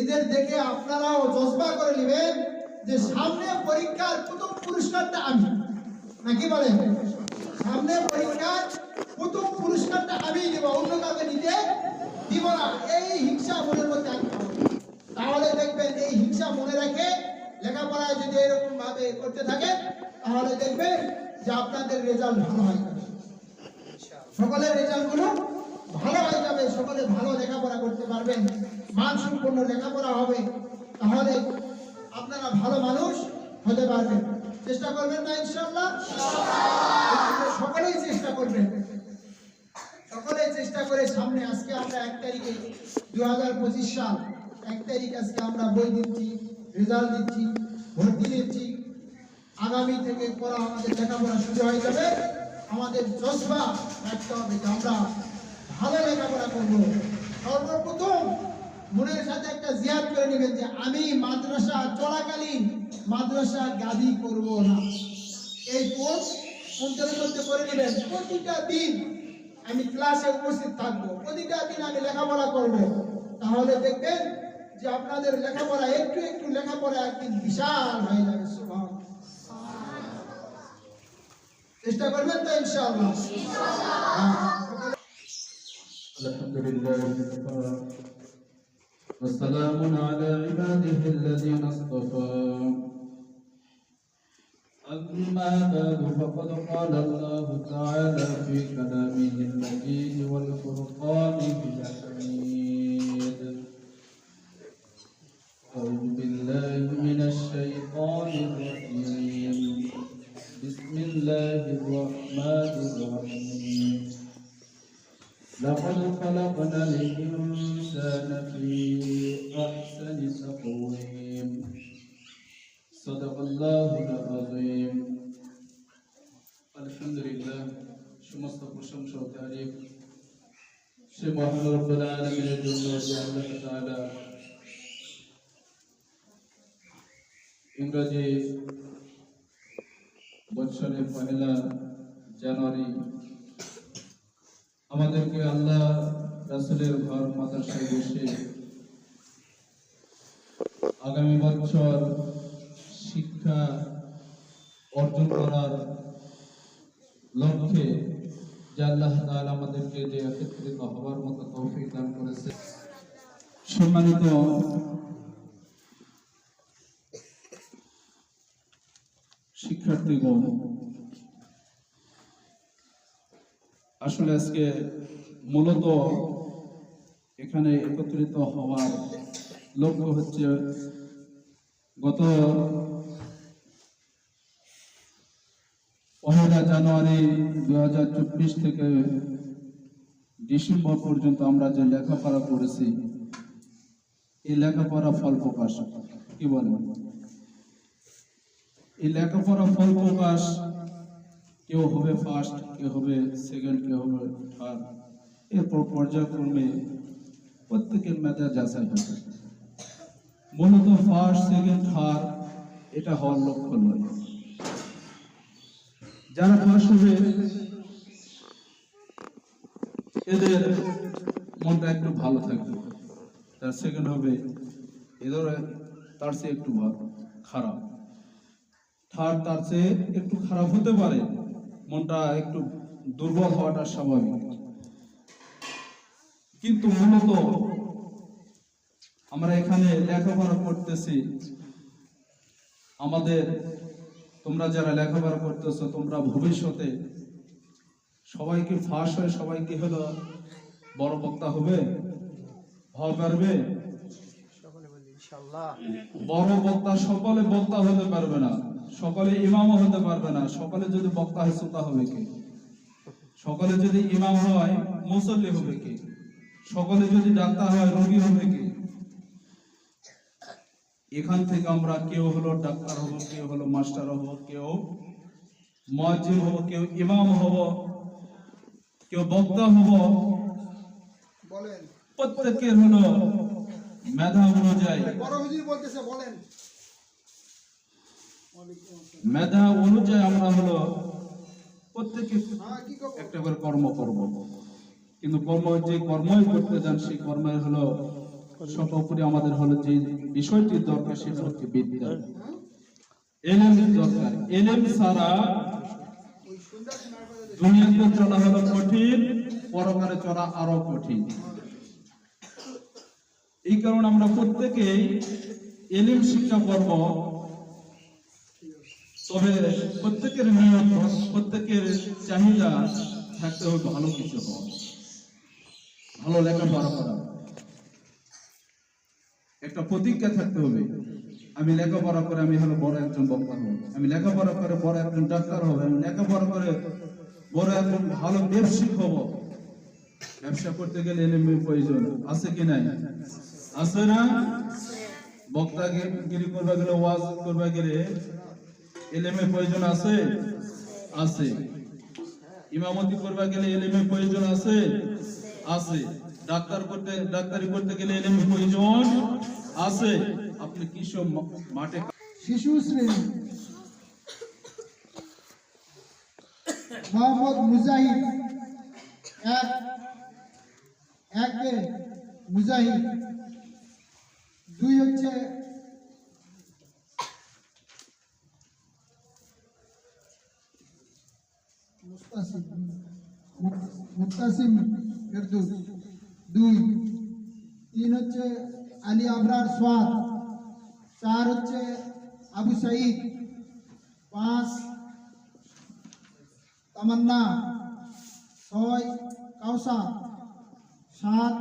এদের দেখে আপনারাও জজবা করে নেবেন যে সামনে পরীক্ষার প্রথম পুরস্কারটা আমি। নাকি বলেন সামনে পরীক্ষার প্রথম পুরস্কারটা আমি দেবো, অন্য কাউকে নিতে দিব না। এই হিংসা মনের মধ্যে আনতে তাহলে দেখবেন এই হিংসা মনে রেখে লেখাপড়ায় যদি এরকম ভাবে করতে থাকে, তাহলে দেখবেন যে আপনাদের রেজাল্ট ভালো হয় সকলের রেজাল্টগুলো ভালো হয়ে যাবে। সকলে ভালো লেখাপড়া করতে পারবেন। মান সম্পন্ন লেখাপড়া হবে, তাহলে আপনারা ভালো মানুষ হতে পারবেন। চেষ্টা করবেন না ইনশাল্লাহ সকলেই চেষ্টা করবেন সকলেই চেষ্টা করে সামনে আজকে আমরা এক তারিখে দু হাজার পঁচিশ সাল, এক তারিখ আজকে আমরা বই দিচ্ছি, রেজাল্ট দিচ্ছি, ভর্তি দিচ্ছি। আগামী থেকে পড়া আমাদের লেখাপড়া শুরু হয়ে যাবে। আমাদের জজবা রাখতে হবে আমরা ভালো লেখাপড়া করব। সর্বপ্রথম মনের সাথে একটা জিয়াদ করে নেবেন যে আমি মাদ্রাসা চলাকালীন মাদ্রাসা গাদি করব না। এই কোর্স অন্তরের মধ্যে করে নেবেন। প্রতিটা দিন আমি ক্লাসে উপস্থিত থাকব। প্রতিটা দিন আমি লেখাপড়া করব। তাহলে দেখবেন যে আপনাদের লেখাপড়া একটু একটু লেখাপড়া একদিন বিশাল হয়ে যাবে। চেষ্টা করবেন তো ইনশাআল্লাহ। হ্যাঁ। وسلام على عباده الذين اصطفى. أما بعد فقد قال الله تعالى صدق الله العظيم الحمد لله সমস্ত প্রশংসা ও তারিফ সে মহান রব্বুল আলামিনের জন্য যে আল্লাহ তাআলা ইংরেজি বৎসরের পহেলা জানুয়ারি আমাদেরকে আল্লাহ রাসুলের ঘর মাদ্রাসায় বসে আগামী বছর শিক্ষা অর্জন করার লক্ষ্যে যে আল্লাহ আমাদেরকে যে একত্রিত হওয়ার মতো তৌফিক দান করেছে। সম্মানিত শিক্ষার্থীগণ, আসলে আজকে মূলত এখানে একত্রিত হওয়ার লক্ষ্য হচ্ছে গত পহেলা জানুয়ারি দু হাজার চব্বিশ থেকে ডিসেম্বর পর্যন্ত আমরা যে লেখাপড়া করেছি, এই লেখাপড়া ফল প্রকাশ। কি বলেন? এই লেখাপড়া ফল প্রকাশ, কেউ হবে ফার্স্ট কেউ হবে সেকেন্ড কেউ হবে থার্ড এরপর পর্যায়ক্রমে প্রত্যেকের মেধা যাচাই হবে। মূলত ফার্স্ট সেকেন্ড থার্ড এটা হওয়ার লক্ষ্য নয়। যারা ফার্স্ট হবে এদের মনটা একটু ভালো থাকবে যারা সেকেন্ড হবে, এদের তার চেয়ে একটু খারাপ। থার্ড তার চেয়ে একটু খারাপ হতে পারে, মনটা একটু দুর্বল হওয়াটা স্বাভাবিক। কিন্তু মূলত আমরা এখানে লেখাপড়া করতেছি, আমাদের তোমরা যারা লেখাপড়া করতেছো, তোমরা ভবিষ্যতে সবাইকে ফাঁস হয়ে সবাইকে হলো? বড় বক্তা হবে? হওয়া পারবে বড় বক্তা সকলে বক্তা হতে পারবে না। সকলে ইমামও হতে পারবে না। সকলে যদি বক্তা হয় শ্রোতা হবে কে? সকলে যদি ইমাম হয়, মুসল্লি হবে কে? সকলে যদি ডাক্তার হয়, রোগী হবে কে? এখান থেকে আমরা কেউ হলো ডাক্তার হব কেউ হলো মাস্টার হব কেউ মুয়াজ্জিন হব কেউ ইমাম হব কেউ বক্তা হব। প্রত্যেকের হলো মেধা অনুযায়ী। মেধা অনুযায়ী আমরা হলো প্রত্যেকে হ্যাঁ একটা করে কর্ম করব। কিন্তু কর্ম যে কর্মই করতে যান সেই কর্মের হলো সর্বোপরি আমাদের হলো যে বিষয়টি দরকার সেটা হচ্ছে বিদ্যা। এলএম দরকার। এলএম ছাড়া দুনিয়াতে চলা হলো কঠিন, পরকালে চলা আরও কঠিন। এই কারণে আমরা প্রত্যেকেই এলিম শিক্ষা করব। তবে প্রত্যেকের নিয়ত, প্রত্যেকের চাহিদা থাকতে হবে ভালো কিছু হওয়া ভালো লেখাপড়া করা। একটা প্রতিজ্ঞা থাকতে হবে। আমি লেখাপড়া করে আমি হলো বড় একজন বক্তা হব। আমি লেখাপড়া করে বড় একজন ডাক্তার হব। আমি লেখাপড়া করে বড় একজন ভালো ব্যবসায়িক হব। ব্যবসা করতে গেলে এলিমের প্রয়োজন। আছে কি নাই? আছে না? বক্তা গিরি করবা গেলে, ওয়াজ করবা গেলে এলেমের প্রয়োজন আছে? আছে। ইমামতি করবা গেলে এলেমের প্রয়োজন আছে? আছে। ডাক্তার করতে, ডাক্তারি করতে গেলে এলেমের প্রয়োজন আছে। আপনি কিসব মা- মাঠে শিশু শ্রেণি। মোহাম্মদ মুজাহিদ। এক একে মুজাহিদ। দুই হচ্ছে মুস্তাসিম মুস্তাসিম ফেরদৌস। দুই। তিন হচ্ছে আলী আবরার সোয়াদ চার হচ্ছে আবু সাইদ পাঁচ, তামান্না। ছয়, কাউসার। সাত।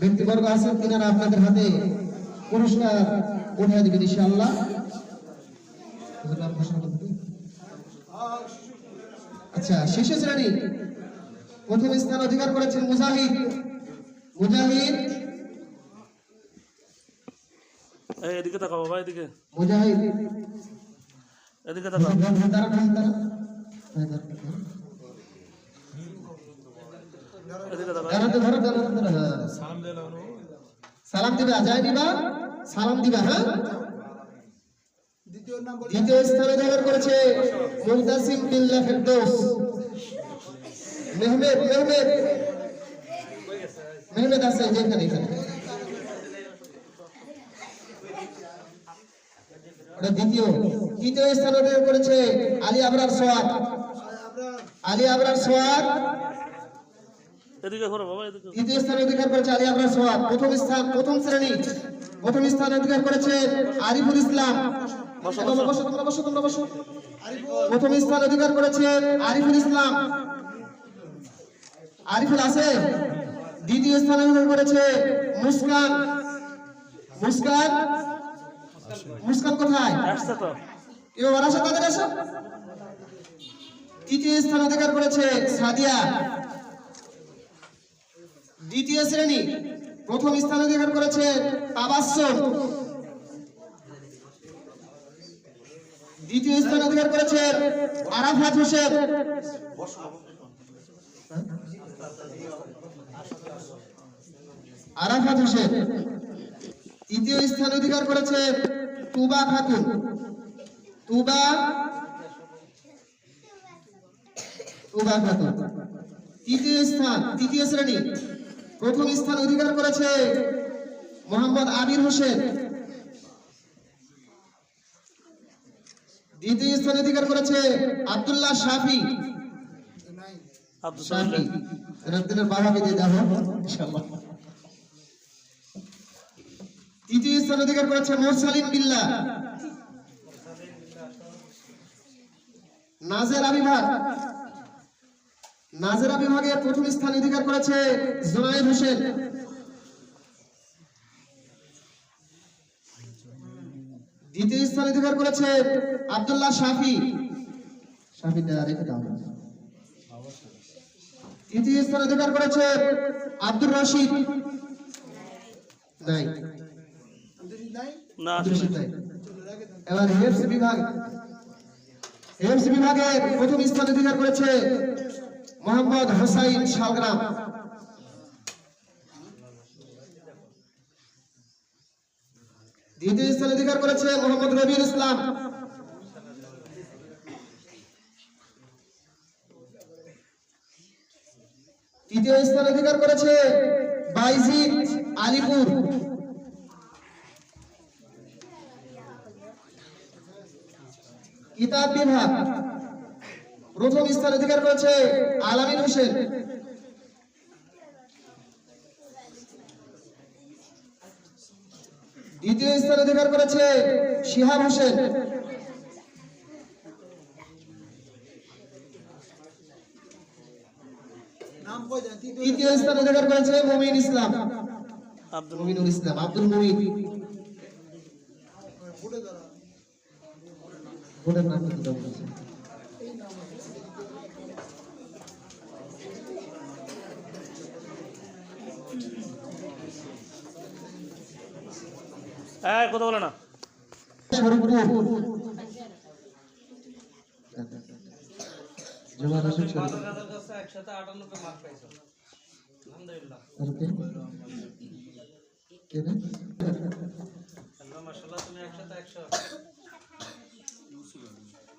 ব্যক্তিবর্গ আছেন তিনারা আপনাদের হাতে পুরস্কার উঠিয়ে দিবেন ইনশাআল্লাহ হুজুর নাম ঘোষণা করতে দিন। আচ্ছা শিশু শ্রেণি। প্রথম স্থান অধিকার করেছেন মুজাহিদ। মুজাহিদ? এদিকে তাকাও বাবা এদিকে। মুজাহিদ? এদিকে তাকাও। সালাম দিবা যায় দিবা সালাম দিবা হ্যাঁ? দ্বিতীয় দ্বিতীয় স্থান করেছে মুহতাসিম বিল্লাহ ফেরদৌস মেহমেদ মেহমেদ। মেহমেদ আছে যেখানে এখানে। ওটা দ্বিতীয়। তৃতীয় স্থান অধিকার করেছে আলী আবরার সোয়াদ আলী আবরার সোয়াদ এদিকে ঘোরো বাবা এদিকে তৃতীয় স্থান অধিকার করেছে আলী আবরার সোয়াদ প্রথম স্থান প্রথম শ্রেণি। প্রথম স্থান অধিকার করেছে আরিফুল ইসলাম। তোমরা বসো। তোমরা বসো তোমরা বসো। প্রথম স্থান অধিকার করেছে আরিফুল ইসলাম। আরিফুল আছে? দ্বিতীয় স্থান অধিকার করেছে মুস্কান। মুস্কান? মুস্কান কোথায়? এবার আসো তাদের আসো। তৃতীয় স্থান অধিকার করেছে সাদিয়া। দ্বিতীয় শ্রেণি প্রথম স্থান অধিকার করেছে তাবাসসুম। দ্বিতীয় স্থান অধিকার করেছে আরাফাত হোসেন। আরাফাত হোসেন, তৃতীয় স্থান অধিকার করেছে তুবা খাতুন। তুবা তুবা খাতুন। তৃতীয় স্থান, তৃতীয় শ্রেণি, প্রথম স্থান অধিকার করেছে মোহাম্মদ আবির হোসেন। দ্বিতীয় স্থান অধিকার করেছে আব্দুল্লাহ শাফি। আব্দুল শাফি। সালাম। বাবাকে দিয়ে যাব ইনশাআল্লাহ। তৃতীয় স্থান অধিকার করেছে মোরসালিম বিল্লাহ নাজেরা বিভাগ নাজেরা বিভাগে প্রথম স্থান অধিকার করেছে জোনায়েদ হোসেন। দ্বিতীয় স্থান অধিকার করেছে আব্দুল্লাহ শাফি। শাফি রেখে দাও। তৃতীয় স্থান অধিকার করেছে আব্দুর রশিদ। নাই। না রশিদ নাই। এবার হেফস বিভাগ। হেফস বিভাগে প্রথম স্থান অধিকার করেছে মোহাম্মদ হোসাইন শালগ্রাম। দ্বিতীয় স্থান অধিকার করেছে মোহাম্মদ রবিউল ইসলাম। তৃতীয় স্থান অধিকার করেছে বাইজিৎ আলিপুর। কিতাব বিভাগ। প্রথম স্থান অধিকার করেছে আলামিন হোসেন। দ্বিতীয় স্থান অধিকার করেছে শিহাব হোসেন। তৃতীয় স্থান অধিকার করেছে মমিন ইসলাম। আব্দুল মমিনুল ইসলাম আব্দুল মমিন। ভোটের নাম হ্যাঁ কথা বলে না। শরীফপুর জুমার রসুল শরীফ আর কে? কে রে?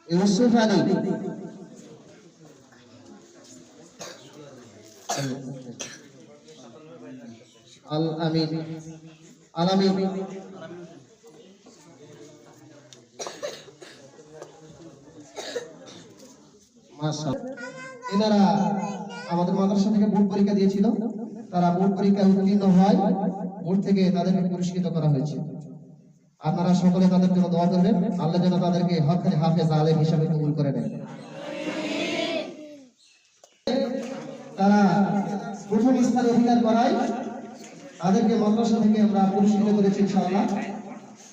ইউসুফ আলী আল আমিন আল। আমিন মাশাআল্লাহ। এনারা আমাদের মাদ্রাসা থেকে বোর্ড পরীক্ষা দিয়েছিল। তারা বোর্ড পরীক্ষায় উত্তীর্ণ হয়। বোর্ড থেকে তাদেরকে পুরস্কৃত করা হয়েছে। আপনারা সকলে তাদের জন্য দোয়া করবেন। আল্লাহ যেন তাদেরকে হকানি হাফেজ আলেম হিসাবে কবুল করে নেন তারা প্রথম স্থান অধিকার করায় তাদেরকে মাদ্রাসা থেকে আমরা পুরস্কৃত করেছি ইনশাআল্লাহ।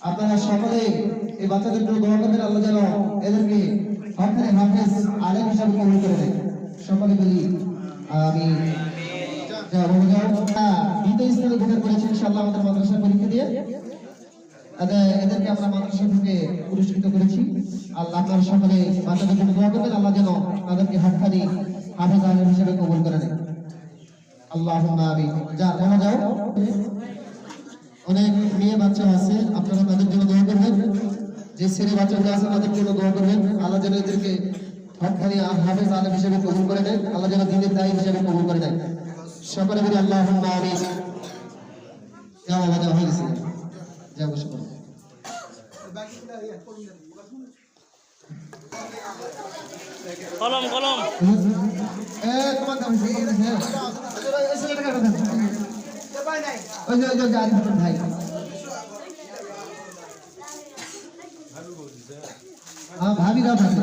আপনারা সকলে এই বাচ্চাদের জন্য দোয়া করবেন। আল্লাহ যেন এদেরকে হকানি হাফেজ আলেম হিসাবে কবুল করে নেন সকলে বলি আমি দ্বিতীয় স্থানে অধিকার করেছি ইনশাআল্লাহ আমাদের মাদ্রাসা পরীক্ষা দিয়ে। এদেরকে আমরা মাদ্রাসা থেকে পুরস্কৃত করেছি। আল্লাহ আপনারা সকলে বাচ্চাদের জন্য দোয়া করবেন। আল্লাহ যেন তাদেরকে হকানি হাফেজ আলেম হিসেবে কবুল করে নেন আল্লাহ আমি যা তোমরা যাও। অনেক মেয়ে বাচ্চা আছে, আপনারা যে ছেলে বাচ্চাগুলো আছে তাদের জন্য দোয়া করবেন। আল্লাহ যেন এদেরকে হকানি হাফেজ আলেম হিসেবে কবুল করে নেন আল্লাহ যেন দিনের দায়ী হিসেবে কবুল করে নেন সকলে বলি আল্লাহ আমি হয়ে গেছে। কলম কলম। এ তোমার দাম ভাই। আমি না থাকি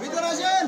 ভিতরে আসেন